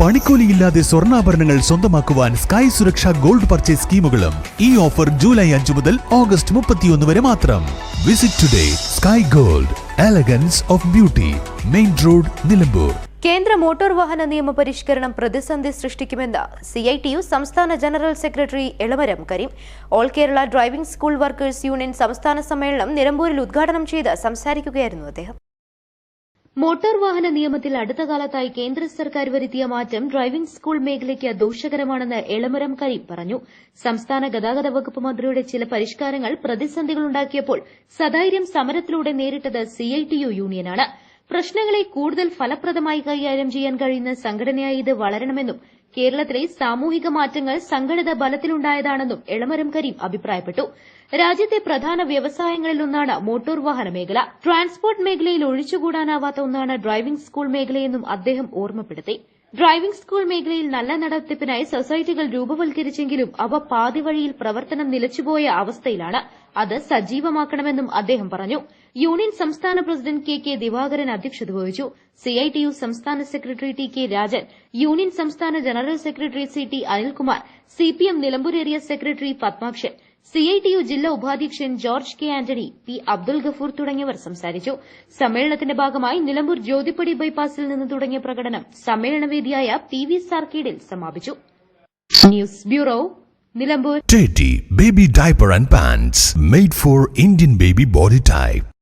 പണിക്കൂലിയില്ലാതെ സ്വർണാഭരണങ്ങൾ സ്വന്തമാക്കുവാൻ സ്കൈ സുരക്ഷ ഗോൾഡ് പർച്ചേസ് സ്കീമുകളും ഈ ഓഫർ ജൂലൈ അഞ്ചു മുതൽ ഓഗസ്റ്റ് മുപ്പത്തിയൊന്ന് വരെ മാത്രം. Visit today Sky Gold elegance of beauty main road Nilambur. കേന്ദ്ര മോട്ടോർ വാഹന നിയമ പരിഷ്കരണം പ്രതിസന്ധി സൃഷ്ടിക്കുമെന്ന് സി ഐ ടി യു സംസ്ഥാന general secretary Elamaram Kareem. All Kerala driving school workers union സംസ്ഥാന സമ്മേളനം നിലമ്പൂരിൽ ഉദ്ഘാടനം ചെയ്ത് സംസാരിക്കുകയായിരുന്നു അദ്ദേഹം. മോട്ടോർ വാഹന നിയമത്തിൽ അടുത്ത കാലത്തായി കേന്ദ്ര സർക്കാർ വരുത്തിയ മാറ്റം ഡ്രൈവിംഗ് സ്കൂൾ മേഖലയ്ക്ക് ദോഷകരമാണെന്ന് എളമരം കരീം പറഞ്ഞു. സംസ്ഥാന ഗതാഗത വകുപ്പ് മന്ത്രിയുടെ ചില പരിഷ്കാരങ്ങൾ പ്രതിസന്ധികളുണ്ടാക്കിയപ്പോൾ സധൈര്യം സമരത്തിലൂടെ നേരിട്ടത് സിഐടിയു യൂണിയനാണ്. പ്രശ്നങ്ങളെ കൂടുതൽ ഫലപ്രദമായി കൈകാര്യം ചെയ്യാൻ കഴിയുന്ന സംഘടനയായി ഇത് വളരണമെന്നും കേരളത്തിലെ സാമൂഹിക മാറ്റങ്ങൾ സംഘടിത ബലത്തിലുണ്ടായതാണെന്നും എളമരം കരീം അഭിപ്രായപ്പെട്ടു. രാജ്യത്തെ പ്രധാന വ്യവസായങ്ങളിലൊന്നാണ് മോട്ടോർ വാഹന മേഖല. ട്രാൻസ്പോർട്ട് മേഖലയിൽ ഒഴിച്ചുകൂടാനാവാത്ത ഒന്നാണ് ഡ്രൈവിംഗ് സ്കൂൾ മേഖലയെന്നും അദ്ദേഹം ഓർമ്മപ്പെടുത്തി. ഡ്രൈവിംഗ് സ്കൂൾ മേഖലയിൽ നല്ല നടത്തിപ്പിനായി സൊസൈറ്റികൾ രൂപവൽക്കരിച്ചെങ്കിലും അവ പാതിവഴിയിൽ പ്രവർത്തനം നിലച്ചുപോയ അവസ്ഥയിലാണ്. അത് സജീവമാക്കണമെന്നും അദ്ദേഹം പറഞ്ഞു. യൂണിയൻ സംസ്ഥാന പ്രസിഡന്റ് കെ കെ ദിവാകരൻ അധ്യക്ഷത വഹിച്ചു. സിഐടിയു സംസ്ഥാന secretary T K Rajan union സംസ്ഥാന general secretary C T Anilkumar CPM Nilambur area secretary Padmakshan CITU ജില്ലാ ഉപാധ്യക്ഷൻ George K Antony P Abdul Gafoor തുടങ്ങിയവർ സംസാരിച്ചു. സമ്മേളനത്തിന്റെ ഭാഗമായി നിലമ്പൂർ ജ്യോതിപ്പടി ബൈപ്പാസിൽ നിന്ന് തുടങ്ങിയ പ്രകടനം സമ്മേളനവേദിയായ പി വി സാർക്കേഡിൽ സമാപിച്ചു. News bureau Nilambur. Baby Diaper and Pants made for Indian baby body type.